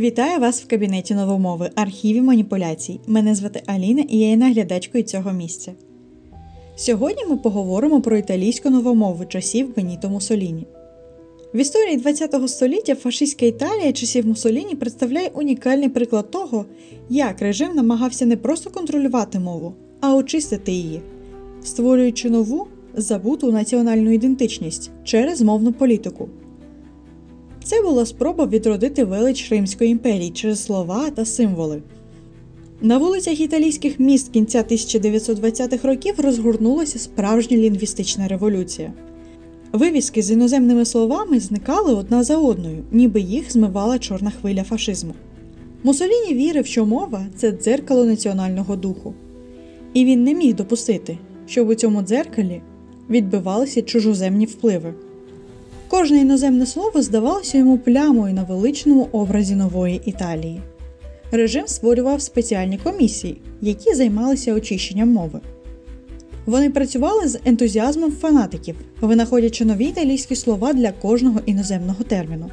Вітаю вас в кабінеті новомови, архіві маніпуляцій. Мене звати Аліна і я є наглядачкою цього місця. Сьогодні ми поговоримо про італійську новомову часів Беніто Муссоліні. В історії ХХ століття фашистська Італія часів Муссоліні представляє унікальний приклад того, як режим намагався не просто контролювати мову, а очистити її, створюючи нову забуту національну ідентичність через мовну політику. Це була спроба відродити велич Римської імперії через слова та символи. На вулицях італійських міст кінця 1920-х років розгорнулася справжня лінгвістична революція. Вивіски з іноземними словами зникали одна за одною, ніби їх змивала чорна хвиля фашизму. Мусоліні вірив, що мова це дзеркало національного духу, і він не міг допустити, щоб у цьому дзеркалі відбивалися чужоземні впливи. Кожне іноземне слово здавалося йому плямою на величному образі нової Італії. Режим створював спеціальні комісії, які займалися очищенням мови. Вони працювали з ентузіазмом фанатиків, винаходячи нові італійські слова для кожного іноземного терміну.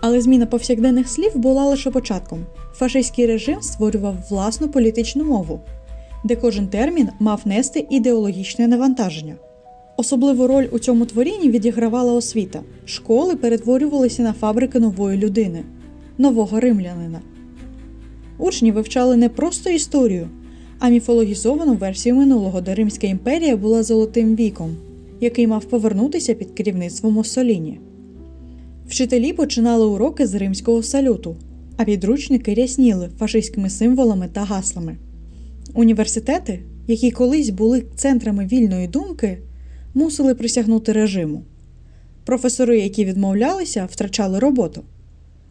Але зміна повсякденних слів була лише початком. Фашистський режим створював власну політичну мову, де кожен термін мав нести ідеологічне навантаження. Особливу роль у цьому творінні відігравала освіта. Школи перетворювалися на фабрики нової людини, нового римлянина. Учні вивчали не просто історію, а міфологізовану версію минулого, де Римська імперія була золотим віком, який мав повернутися під керівництвом Муссоліні. Вчителі починали уроки з римського салюту, а підручники рясніли фашистськими символами та гаслами. Університети, які колись були центрами вільної думки, мусили присягнути режиму. Професори, які відмовлялися, втрачали роботу.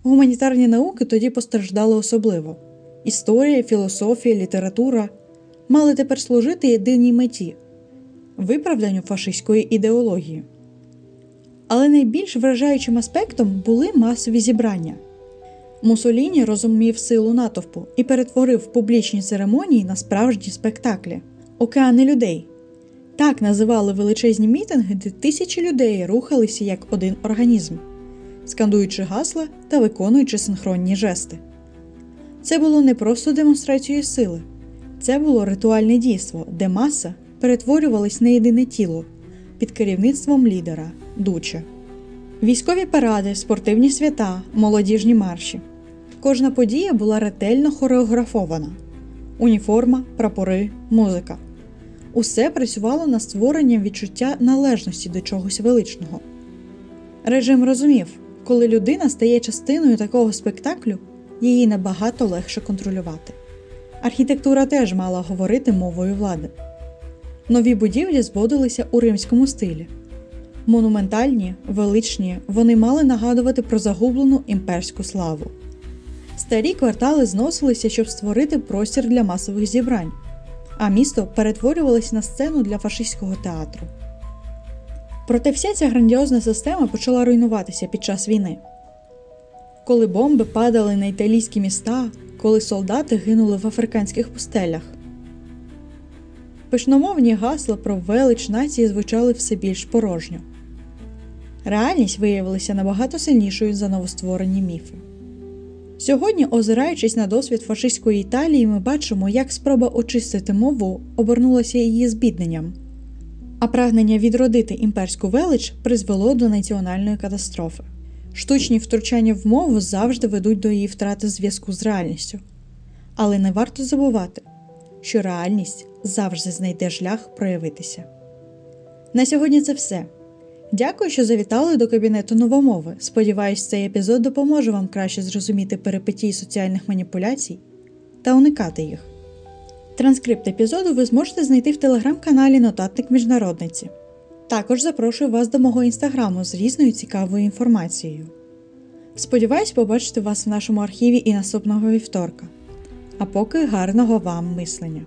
Гуманітарні науки тоді постраждали особливо. Історія, філософія, література мали тепер служити єдиній меті виправданню фашистської ідеології. Але найбільш вражаючим аспектом були масові зібрання. Мусоліні розумів силу натовпу і перетворив публічні церемонії на справжні спектаклі океани людей. Так називали величезні мітинги, де тисячі людей рухалися як один організм, скандуючи гасла та виконуючи синхронні жести. Це було не просто демонстрацією сили, це було ритуальне дійство, де маса перетворювалась на єдине тіло під керівництвом лідера Дуче. Військові паради, спортивні свята, молодіжні марші. Кожна подія була ретельно хореографована: уніформа, прапори, музика. Усе працювало на створення відчуття належності до чогось величного. Режим розумів, коли людина стає частиною такого спектаклю, її набагато легше контролювати. Архітектура теж мала говорити мовою влади. Нові будівлі зводилися у римському стилі. Монументальні, величні, вони мали нагадувати про загублену імперську славу. Старі квартали зносилися, щоб створити простір для масових зібрань, а місто перетворювалося на сцену для фашистського театру. Проте вся ця грандіозна система почала руйнуватися під час війни. Коли бомби падали на італійські міста, коли солдати гинули в африканських пустелях. Пишномовні гасла про велич нації звучали все більш порожньо. Реальність виявилася набагато сильнішою за новостворені міфи. Сьогодні, озираючись на досвід фашистської Італії, ми бачимо, як спроба очистити мову обернулася її збідненням, а прагнення відродити імперську велич призвело до національної катастрофи. Штучні втручання в мову завжди ведуть до її втрати зв'язку з реальністю. Але не варто забувати, що реальність завжди знайде шлях проявитися. На сьогодні це все. Дякую, що завітали до кабінету новомови. Сподіваюсь, цей епізод допоможе вам краще зрозуміти перипетії соціальних маніпуляцій та уникати їх. Транскрипт епізоду ви зможете знайти в телеграм-каналі Нотатник Міжнародниці. Також запрошую вас до мого інстаграму з різною цікавою інформацією. Сподіваюсь побачити вас в нашому архіві і наступного вівторка. А поки гарного вам мислення!